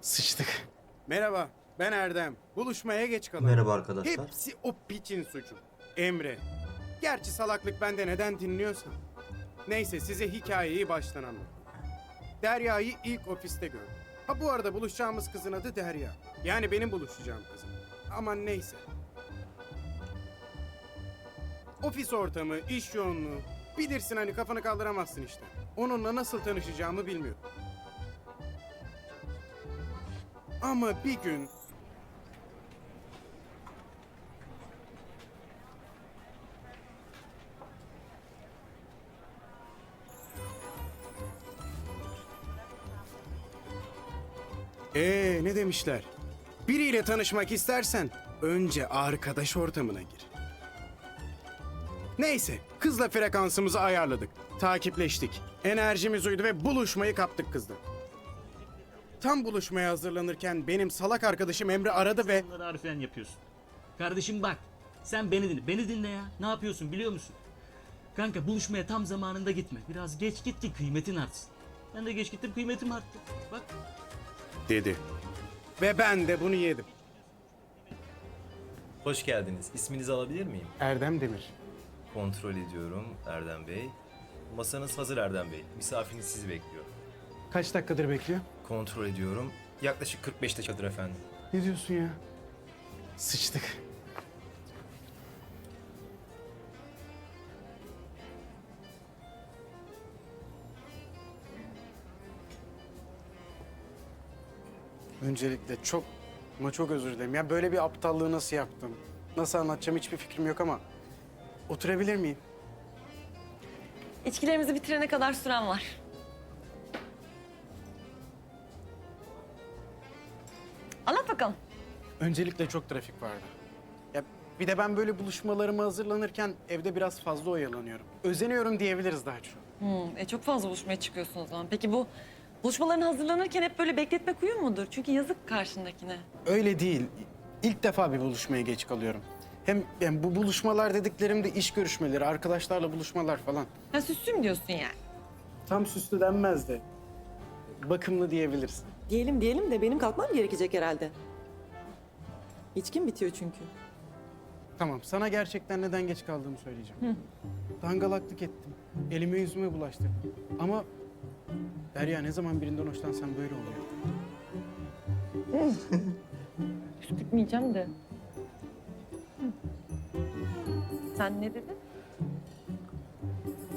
Sıçtık. Merhaba, ben Erdem. Buluşmaya geç kalan. Merhaba arkadaşlar. Hepsi o piçin suçu. Emre. Gerçi salaklık bende neden dinliyorsan. Neyse size hikayeyi baştan anlat. Derya'yı ilk ofiste gördüm. Ha bu arada buluşacağımız kızın adı Derya. Yani benim buluşacağım kızım. Aman neyse. Ofis ortamı, iş yoğunluğu. Bilirsin hani kafanı kaldıramazsın işte. Onunla nasıl tanışacağımı bilmiyorum. Ama bir gün Ee ne demişler? Biriyle tanışmak istersen önce arkadaş ortamına gir. Neyse, kızla frekansımızı ayarladık. Takipleştik. Enerjimiz uydu ve buluşmayı kaptık kızla. Tam buluşmaya hazırlanırken benim salak arkadaşım Emre aradı ve... Bunları harfiyen yapıyorsun. Kardeşim bak. Sen beni dinle. Beni dinle ya. Ne yapıyorsun biliyor musun? Kanka buluşmaya tam zamanında gitme. Biraz geç git ki kıymetin artsın. Ben de geç gittim kıymetim arttı. Bak. Dedi. Ve ben de bunu yedim. Hoş geldiniz. İsminizi alabilir miyim? Erdem Demir. Kontrol ediyorum Erdem Bey. Masanız hazır Erdem Bey. Misafiriniz sizi bekliyor. Kaç dakikadır bekliyor? Kontrol ediyorum. Yaklaşık 45 dakikadır efendim. Ne diyorsun ya? Sıçtık. Öncelikle çok ama çok özür dilerim. Ya böyle bir aptallığı nasıl yaptım? Nasıl anlatacağım hiçbir fikrim yok ama oturabilir miyim? İçkilerimizi bitirene kadar süren var. Öncelikle çok trafik vardı. Ya bir de ben böyle buluşmalarıma hazırlanırken evde biraz fazla oyalanıyorum. Özeniyorum diyebiliriz daha çok. Hmm, e çok fazla buluşmaya çıkıyorsun o zaman. Peki bu buluşmaların hazırlanırken hep böyle bekletmek uyum mudur? Çünkü yazık karşındakine. Öyle değil. İlk defa bir buluşmaya geç kalıyorum. Hem yani bu buluşmalar dediklerim de iş görüşmeleri, arkadaşlarla buluşmalar falan. Ha süslüm diyorsun yani. Tam süslü denmez de bakımlı diyebilirsin. Diyelim diyelim de benim kalkmam gerekecek herhalde. İçkim bitiyor çünkü. Tamam, sana gerçekten neden geç kaldığımı söyleyeceğim. Dangalaklık ettim. Elime yüzüme bulaştırdım. Ama Derya ne zaman birinden hoşlansan böyle oluyor. Püskürtmeyeceğim de. Hı. Sen ne dedin?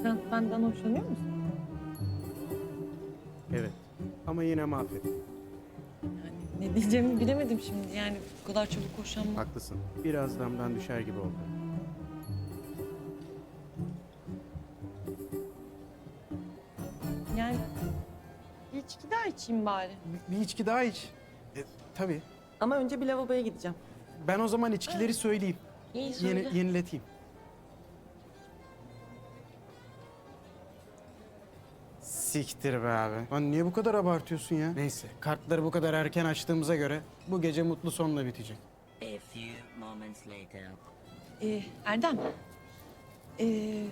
Sen benden hoşlanıyor musun? Evet. Ama yine mahvettim. Ne diyeceğimi bilemedim şimdi. Yani bu kadar çabuk hoşlanmak. Haklısın. Biraz damdan düşer gibi oldu. Yani bir içki daha içeyim bari. Bir, bir içki daha iç. E, tabii. Ama önce bir lavaboya gideceğim. Ben o zaman içkileri söyleyeyim. İyi söyle. Yeni, yenileteyim. Siktir be abi. Lan niye bu kadar abartıyorsun ya? Neyse, kartları bu kadar erken açtığımıza göre bu gece mutlu sonla bitecek. A few moments later. Ee, Erdem. Ee,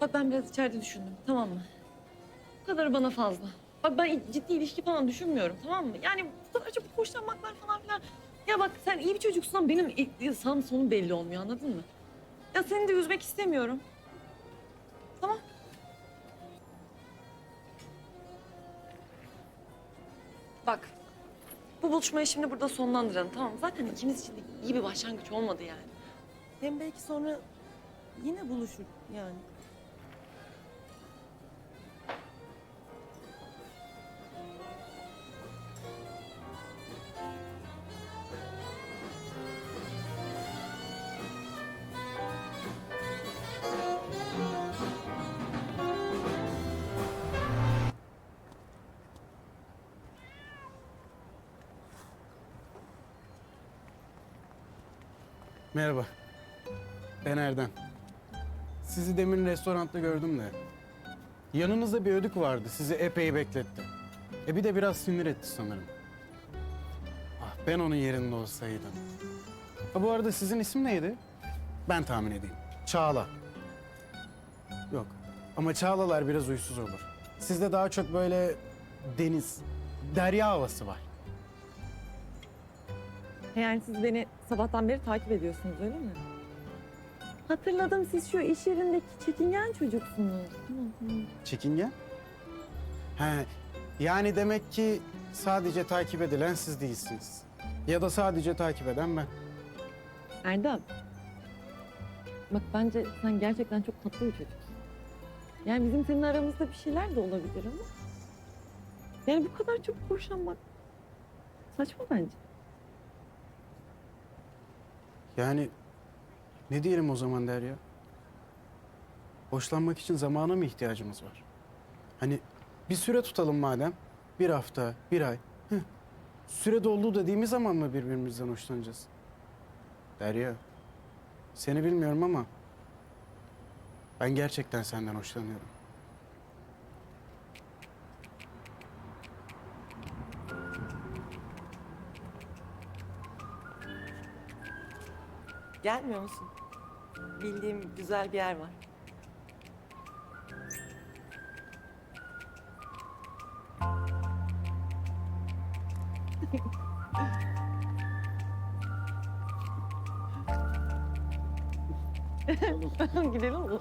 bak ben biraz içeride düşündüm tamam mı? Bu kadarı bana fazla. Bak ben ciddi ilişki falan düşünmüyorum tamam mı? Yani bu kadar çabuk hoşlanmaklar falan filan. Ya bak sen iyi bir çocuksun ama benim ilk sağım sonum belli olmuyor anladın mı? Ya seni de üzmek istemiyorum. Bak bu buluşmayı şimdi burada sonlandıralım tamam mı? Zaten ikimiz için de iyi bir başlangıç olmadı yani. Hem belki sonra yine buluşur yani. Merhaba. Ben Erdem. Sizi demin restoranda gördüm de. Yanınızda bir ödük vardı. Sizi epey bekletti. E bir de biraz sinir etti sanırım. Ah ben onun yerinde olsaydım. Ha bu arada sizin isim neydi? Ben tahmin edeyim. Çağla. Yok. Ama Çağlalar biraz uysuz olur. Sizde daha çok böyle deniz, derya havası var. Yani siz beni sabahtan beri takip ediyorsunuz öyle mi? Hatırladım siz şu iş yerindeki çekingen çocuksunuz. Tamam. Çekingen? He, yani demek ki sadece takip edilen siz değilsiniz. Ya da sadece takip eden ben. Erdem. Bak bence sen gerçekten çok tatlı bir çocuksun. Yani bizim senin aramızda bir şeyler de olabilir ama. Yani bu kadar çok boşanmak saçma bence. Yani ne diyelim o zaman Derya? Hoşlanmak için zamana mı ihtiyacımız var? Hani bir süre tutalım madem. Bir hafta, bir ay. Heh. Süre doldu dediğimiz zaman mı birbirimizden hoşlanacağız? Derya, seni bilmiyorum ama ben gerçekten senden hoşlanıyorum. Gelmiyor musun? Bildiğim güzel bir yer var. Gidelim mi?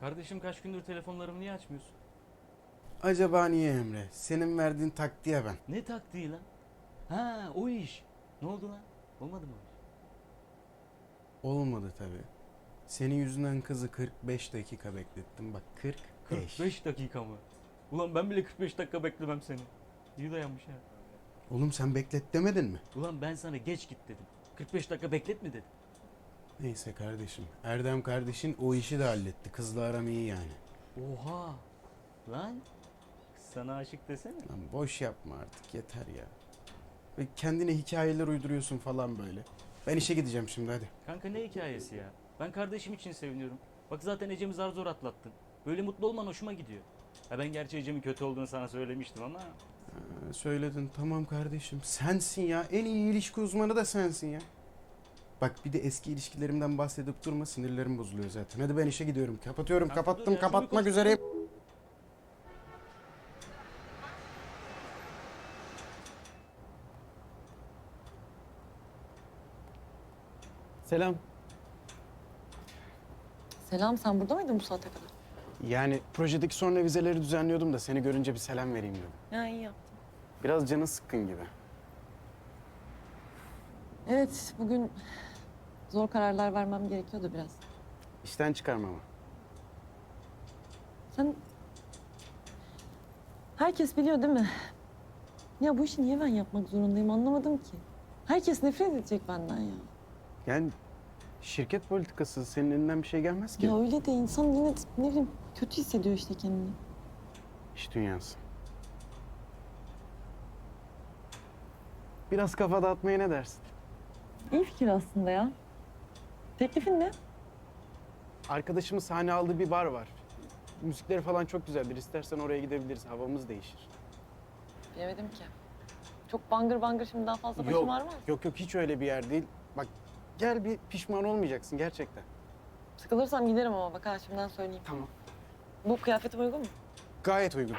Kardeşim kaç gündür telefonlarımı niye açmıyorsun? Acaba niye Emre? Senin verdiğin taktiğe ben. Ne taktiği lan? Ha o iş. Ne oldu lan? Olmadı mı o iş? Olmadı tabii. Senin yüzünden kızı 45 dakika beklettim. Bak 45. 45 dakika mı? Ulan ben bile 45 dakika beklemem seni. İyi dayanmış ha. Oğlum sen beklet demedin mi? Ulan ben sana geç git dedim. 45 dakika bekletme dedim. Neyse kardeşim. Erdem kardeşin o işi de halletti. Kızla aram iyi yani. Oha. Lan. Sana aşık desene. Lan boş yapma artık yeter ya. Ve kendine hikayeler uyduruyorsun falan böyle. Ben işe gideceğim şimdi hadi. Kanka ne hikayesi ya? Ben kardeşim için seviniyorum. Bak zaten Ecem'i zar zor atlattın. Böyle mutlu olman hoşuma gidiyor. Ha ben gerçi Ecem'in kötü olduğunu sana söylemiştim ama... Ha, söyledin tamam kardeşim. Sensin ya. En iyi ilişki uzmanı da sensin ya. Bak bir de eski ilişkilerimden bahsedip durma sinirlerim bozuluyor zaten. Hadi ben işe gidiyorum. Kapatıyorum. Kanka dur Kapattım. ya, kapatmak konuş- üzereyim. Selam. Selam sen burada mıydın bu saate kadar? Yani projedeki son revizeleri düzenliyordum da seni görünce bir selam vereyim dedim. Ya iyi yaptın. Biraz canı sıkkın gibi. Evet bugün zor kararlar vermem gerekiyordu biraz. İşten çıkarmama. Sen... Herkes biliyor değil mi? Ya bu işi niye ben yapmak zorundayım anlamadım ki. Herkes nefret edecek benden ya. Yani şirket politikası senin elinden bir şey gelmez ki. Ya öyle de insan yine ne bileyim kötü hissediyor işte kendini. İş dünyası. Biraz kafa dağıtmaya ne dersin? İyi fikir aslında ya. Teklifin ne? Arkadaşımın sahne aldığı bir bar var. Müzikleri falan çok güzeldir. İstersen oraya gidebiliriz. Havamız değişir. Bilemedim ki. Çok bangır bangır şimdi daha fazla başım ağrımaz. yok yok hiç öyle bir yer değil. Bak gel bir pişman olmayacaksın gerçekten. Sıkılırsam giderim ama bak ha şimdiden söyleyeyim. Tamam. Bu kıyafetim uygun mu? Gayet uygun.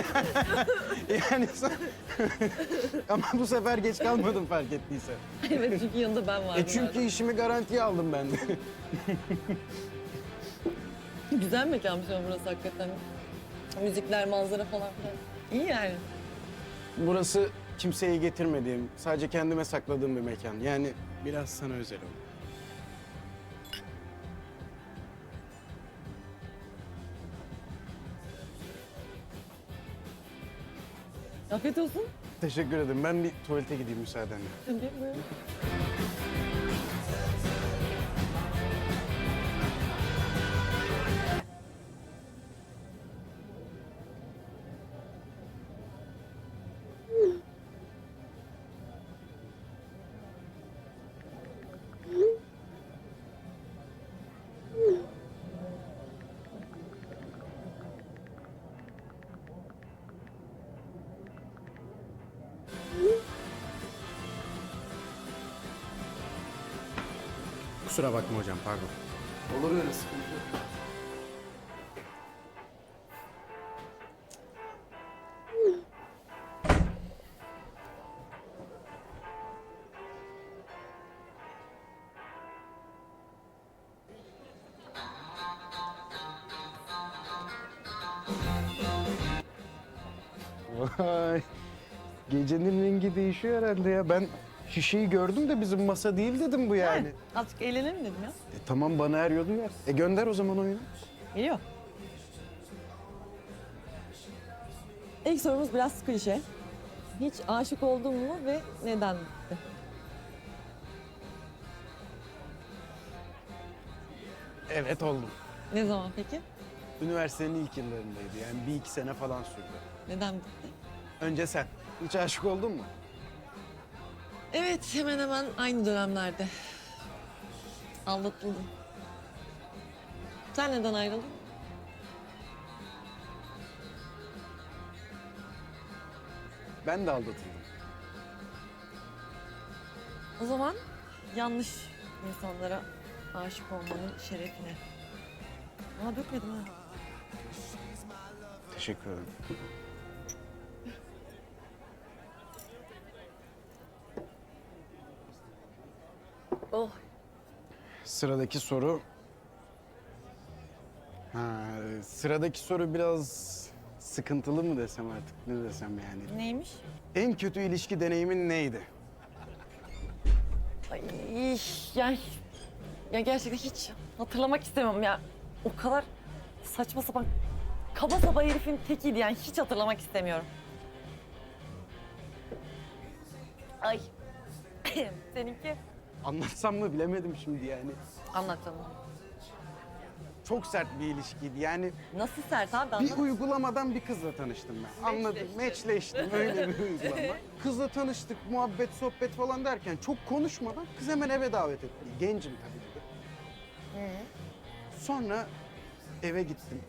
yani sen... Ama bu sefer geç kalmadım fark ettiysen. evet çünkü yanında ben vardım. E çünkü işimi garantiye aldım ben de. Güzel mekanmış ama burası hakikaten. Müzikler, manzara falan filan. İyi yani. Burası kimseye getirmediğim, sadece kendime sakladığım bir mekan. Yani biraz sana özel oldu. Afiyet olsun. Teşekkür ederim. Ben bir tuvalete gideyim müsaadenle. Buyurun. Kusura bakma hocam pardon. Olur öyle sıkıntı yok. Vay. Gecenin rengi değişiyor herhalde ya. Ben şişeyi gördüm de bizim masa değil dedim bu yani. Azıcık eğlenelim dedim ya. E, tamam bana er yolu ver. E gönder o zaman oyunu. Geliyor. İlk sorumuz biraz klişe. Hiç aşık oldun mu ve neden? Evet oldum. Ne zaman peki? Üniversitenin ilk yıllarındaydı yani bir iki sene falan sürdü. Neden bitti? Önce sen. Hiç aşık oldun mu? Evet hemen hemen aynı dönemlerde. Aldatıldım. Sen neden ayrıldın? Ben de aldatıldım. O zaman yanlış insanlara aşık olmanın şerefine. Ama dökmedim ha. Teşekkür ederim. Sıradaki soru... Ha, sıradaki soru biraz sıkıntılı mı desem artık ne desem yani. Neymiş? En kötü ilişki deneyimin neydi? Ay, yani ya gerçekten hiç hatırlamak istemem ya. O kadar saçma sapan kaba saba herifin tekiydi yani hiç hatırlamak istemiyorum. Ay. Seninki? Anlatsam mı bilemedim şimdi yani. Anlat canım. Çok sert bir ilişkiydi yani. Nasıl sert abi Bir anlat. uygulamadan bir kızla tanıştım ben. Anladım. Meçleştim. Öyle bir uygulama. Kızla tanıştık, muhabbet, sohbet falan derken çok konuşmadan kız hemen eve davet etti. Gencim tabii ki. Sonra eve gittim.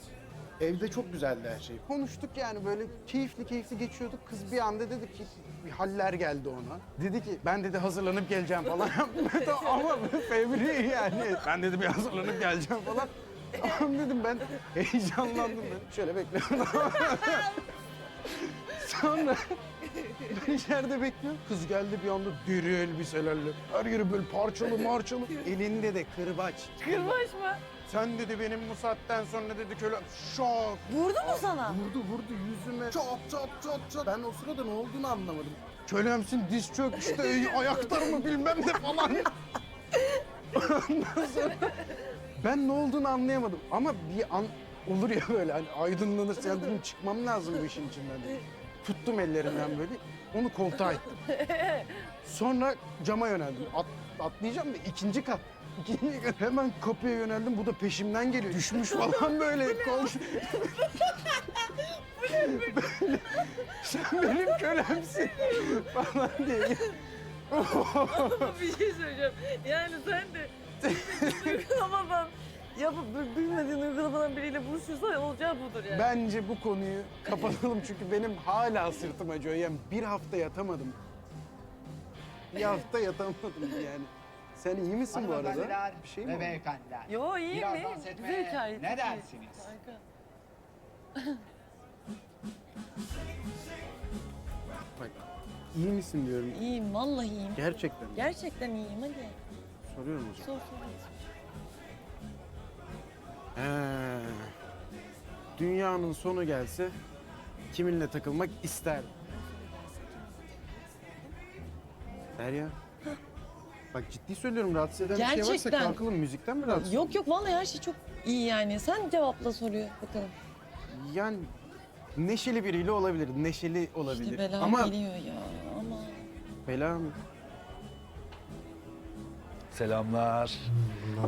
Evde çok güzeldi her şey. Konuştuk yani böyle keyifli keyifli geçiyorduk. Kız bir anda dedi ki bir haller geldi ona. Dedi ki ben dedi hazırlanıp geleceğim falan. Ben de, Ama fevri yani. Ben dedi bir hazırlanıp geleceğim falan. Tamam dedim ben heyecanlandım ben. Şöyle bekliyorum. Sonra ben içeride bekliyorum. Kız geldi bir anda deri elbiselerle. Her yeri böyle parçalı marçalı. Elinde de kırbaç. Kırbaç mı? Sen dedi benim bu saatten sonra dedi köle şok. Vurdu mu sana? Vurdu vurdu yüzüme. Çat çat çat çat. Ben o sırada ne olduğunu anlamadım. Kölemsin diz çök işte ey, ayaklar mı bilmem ne falan. Ondan sonra ben ne olduğunu anlayamadım. Ama bir an olur ya böyle hani aydınlanırsa ya dedim çıkmam lazım bu işin içinden. Tuttum ellerinden böyle onu koltuğa ittim. Sonra cama yöneldim. At, atlayacağım da ikinci kat. Hemen kapıya yöneldim. Bu da peşimden geliyor. Düşmüş falan böyle. Kol... Böyle, Sen benim kölemsin falan diye. bir şey söyleyeceğim. Yani sen de uygulamadan yapıp bil- bilmediğin uygulamadan biriyle buluşursan olacağı budur yani. Bence bu konuyu kapatalım çünkü benim hala sırtım acıyor. Yani bir hafta yatamadım. Bir hafta yatamadım yani. Sen iyi misin bu arada? Hanımefendiler Bir şey mi ve oldu? beyefendiler. Yo iyi Biraz mi? dans Güzel etmeye hikaye. ne çok iyi. dersiniz? Harika. Bak, iyi misin diyorum. İyiyim vallahi iyiyim. Gerçekten. Gerçekten iyiyim hadi. Soruyorum hocam. Sor sor. Ee, dünyanın sonu gelse kiminle takılmak ister? Derya. Bak ciddi söylüyorum rahatsız eden bir şey varsa Gerçekten. kalkalım. Müzikten mi rahatsız? Yok yok vallahi her şey çok iyi yani. Sen cevapla soruyor bakalım. Yani neşeli biriyle olabilir. Neşeli olabilir. İşte bela Ama geliyor ya ama. bela mı? Selamlar.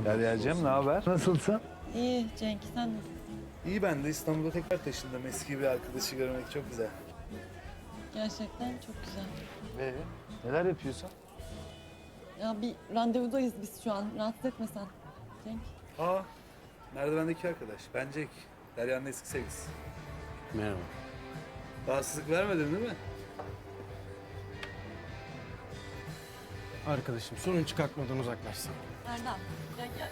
Derya'cığım ne haber? Nasılsın? İyi Cenk sen nasılsın? İyi ben de İstanbul'a tekrar taşındım. Eski bir arkadaşı görmek çok güzel. Gerçekten çok güzel. Ee, neler yapıyorsun? Ya bir randevudayız biz şu an. Rahatsız etme sen. Cenk. Aa, merdivendeki arkadaş. Ben Jack. Derya'nın eski sevgilisi. Merhaba. Rahatsızlık vermedin değil mi? Arkadaşım sorun çıkartmadan uzaklaşsın. Erdem. Ya, ya.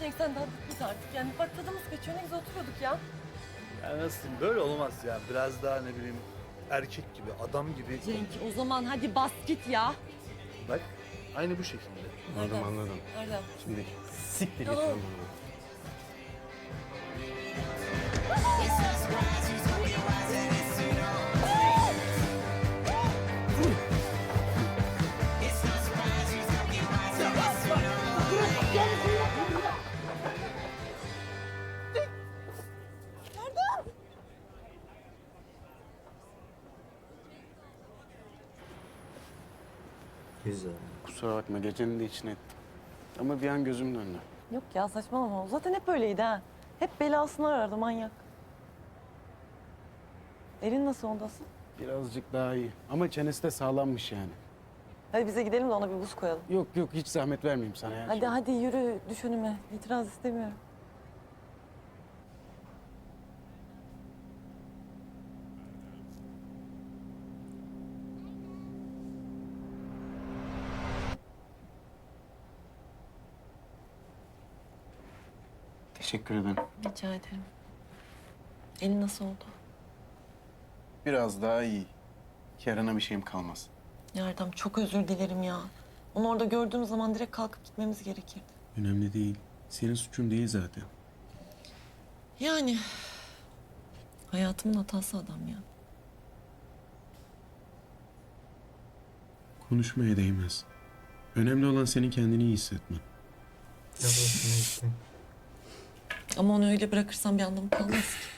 Cenk sen daha git artık. Yani bak tadımız kaçıyor ne güzel oturuyorduk ya. Ya nasıl diyeyim, böyle olmaz ya. Biraz daha ne bileyim erkek gibi, adam gibi. Cenk o zaman hadi bas git ya. Bak aynı bu şekilde. Anladım anladım. Erdem. Şimdi siktir git lan. Kusura bakma gecenin de içine ettim. Ama bir an gözüm döndü. Yok ya saçmalama. Zaten hep öyleydi ha. Hep belasını arardı manyak. Elin nasıl ondasın? Birazcık daha iyi. Ama çenesi de sağlammış yani. Hadi bize gidelim de ona bir buz koyalım. Yok yok hiç zahmet vermeyeyim sana ya. Hadi hadi yürü düş önüme. İtiraz istemiyorum. Teşekkür ederim. Rica ederim. Elin nasıl oldu? Biraz daha iyi. Yarına bir şeyim kalmaz. Yardım çok özür dilerim ya. Onu orada gördüğüm zaman direkt kalkıp gitmemiz gerekirdi. Önemli değil. Senin suçun değil zaten. Yani hayatımın hatası adam ya. Konuşmaya değmez. Önemli olan senin kendini iyi hissetmen. Ama onu öyle bırakırsam bir anlamı kalmaz ki.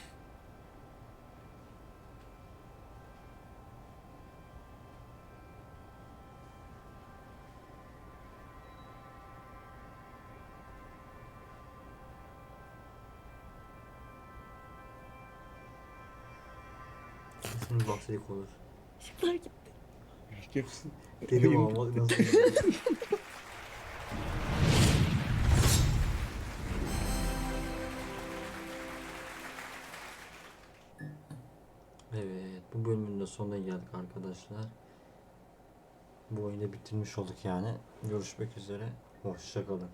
Şimdi baksaydık olur. Işıklar gitti. Dedim ama nasıl? sonuna geldik arkadaşlar. Bu oyunu bitirmiş olduk yani. Görüşmek üzere. Hoşçakalın.